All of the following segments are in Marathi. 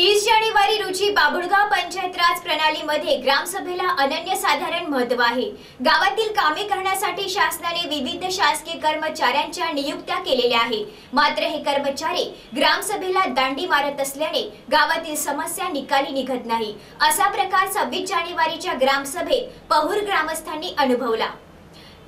तीस जानेवारी रोजी बाबुळगाव पंचायत राज प्रणालीमध्ये ग्रामसभेला अनन्यसाधारण महत्त्व आहे. गावातील कामे करण्यासाठी शासनाने विविध शासकीय कर्मचाऱ्यांच्या नियुक्त्या केलेल्या आहे मात्र हे कर्मचारी ग्रामसभेला दांडी मारत असल्याने गावातील समस्या निकाली निघत नाही. असा प्रकार सव्वीस जानेवारीच्या ग्रामसभेत पहूर ग्रामस्थांनी अनुभवला.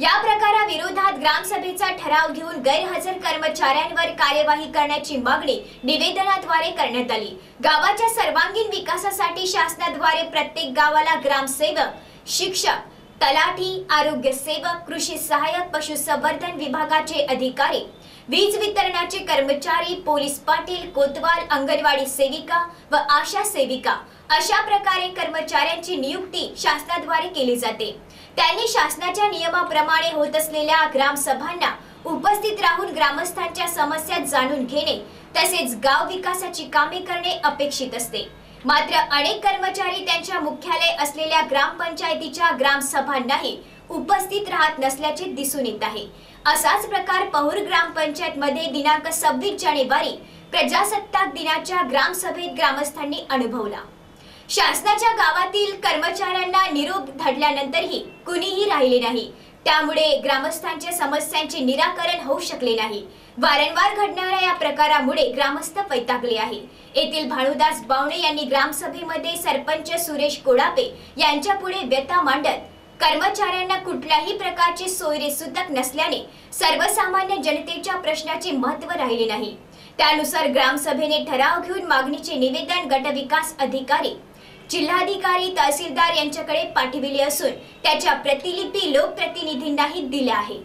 या प्रकाराविरोधात ग्रामसभेचा ठराव घेऊन गैरहजर कर्मचाऱ्यांवर कार्यवाही करण्याची मागणी निवेदनाद्वारे करण्यात आली. गावाच्या सर्वांगीण विकासासाठी शासनाद्वारे प्रत्येक गावाला ग्रामसेवक शिक्षक तलाठी आरोग्य सेवक कृषी सहाय्यक पशुसंवर्धन विभागाचे अधिकारी वीज वितरणाचे कर्मचारी पोलीस पाटील कोतवाल अंगणवाडी सेविका व आशा सेविका अशा प्रकारे कर्मचाऱ्यांची नियुक्ती शासनाद्वारे केली जाते. त्यांनी शासनाच्या नियमाप्रमाणे होत असलेल्या ग्रामसभांना उपस्थित राहून ग्रामस्थांच्या समस्या जाणून घेणे तसेच गाव विकासाची कामे करणे अपेक्षित असते. मात्र अनेक कर्मचारी त्यांच्या मुख्यालय असलेल्या ग्रामपंचायतीच्या ग्रामसभांनाही उपस्थित राहत नसल्याचे दिसून येत आहे. असाच प्रकार पहुर ग्रामपंचायत मध्ये दिनांक सव्वीस जानेवारी प्रजासत्ताक दिनाच्या ग्रामसभेत ग्रामस्थांनी अनुभवला. शासनाच्या गावातील कर्मचाऱ्यांना निरोप धडल्यानंतरही कुणीही राहिले नाही. त्यामुळे ग्रामस्थांच्या समस्यांचे निराकरण होऊ शकले नाही. वारंवार घडणाऱ्या या प्रकारामुळे ग्रामस्थ वैतागले आहे. येथील भानुदास बावणे यांनी ग्रामसभेमध्ये सरपंच सुरेश कोडापे यांच्या पुढे व्यथा मांडत कर्मचाऱ्यांना कुठल्याही प्रकारची सोयरे सुद्धा नसल्याने सर्वसामान्य जनतेच्या प्रश्नाचे महत्त्व राहिले नाही. त्यानुसार ग्रामसभेने ठराव घेऊन मागणीचे निवेदन गटविकास अधिकारी जिल्हाधिकारी तहसीलदार यांच्याकडे पाठविले असून त्याच्या प्रतिलिपी लोकप्रतिनिधींनाही दिल्या आहे.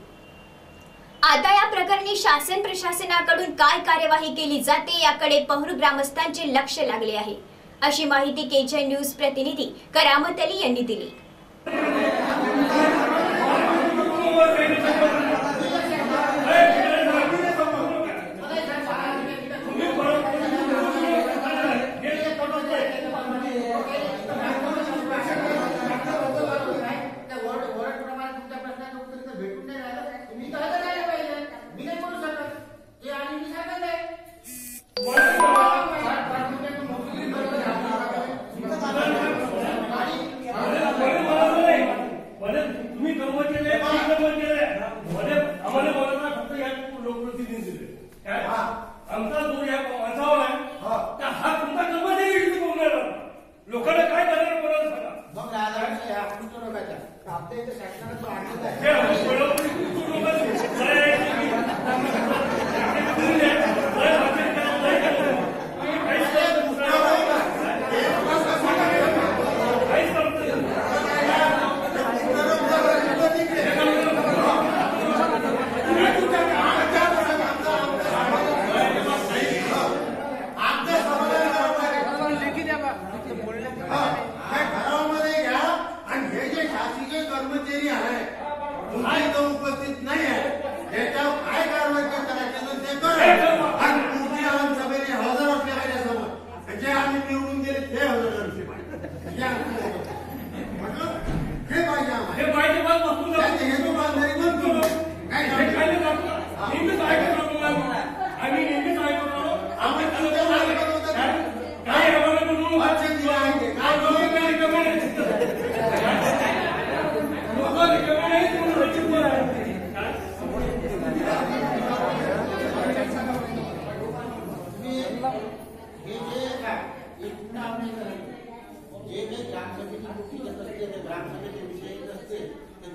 आता या प्रकरणी शासन प्रशासनाकडून काय कार्यवाही केली जाते याकडे पहूर ग्रामस्थांचे लक्ष लागले आहे. अशी माहिती केजे न्यूज प्रतिनिधी करामत अली यांनी दिली. 让。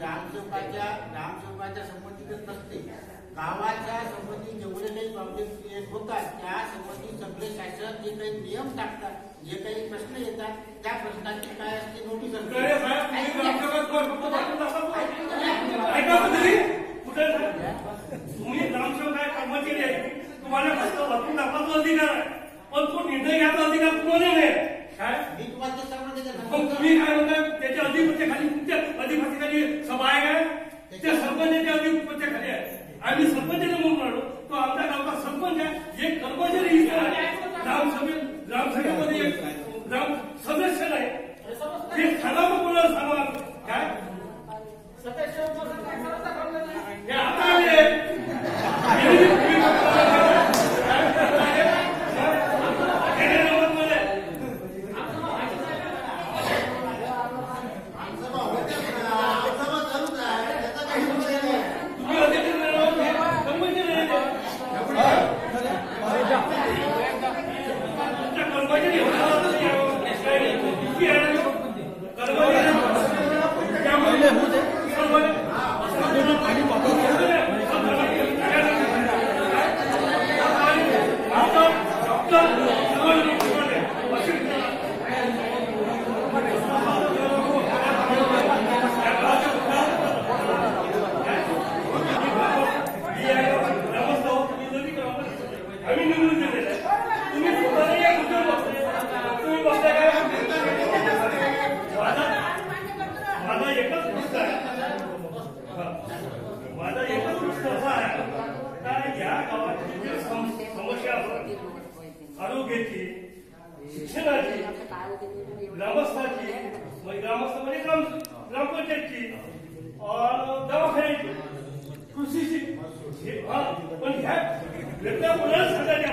ग्रामसेवकाच्या ग्रामसेवकाच्या संबंधितच नसते. गावाच्या संबंधित जेवढे काही प्रॉब्लेम क्रिएट होतात त्या संबंधित सगळे शासन जे काही नियम टाकतात जे काही प्रश्न येतात त्या प्रश्नाची काय असते नोटीस तुम्ही ग्रामसेवक कोण? आहे कर्मचारी आहे तुम्हाला फक्त वाटून दाखवायचा अधिकार आहे. पण तो निर्णय घ्यायचा अधिकार तुम्हाला नाही. काय? मी तुम्हाला ते सांगून देते. मग तुम्ही काय म्हणताय? त्याच्या अधिपत्या खाली तुमच्या अधिपत्याखाली सभा आहे काय? त्या सरपंचाच्या अधिपत्या खाली आहे. आम्ही सरपंचाने म्हणून म्हणलो. तो आमच्या गावचा सरपंच आहे. जे कर्मचारी इथे आहे. ग्रामसभे ग्रामसभेमध्ये एक ग्राम सदस्य नाही हे सांगा मग कोणाला सांगा काय हे आरोग्याची शिक्षणाची ग्रामस्थाची म्हणजे ग्रामस्थ म्हणजे ग्राम ग्रामपंचायतची दवाखान्याची कृषीची हा पण ह्या घटना कोणाला सांगायच्या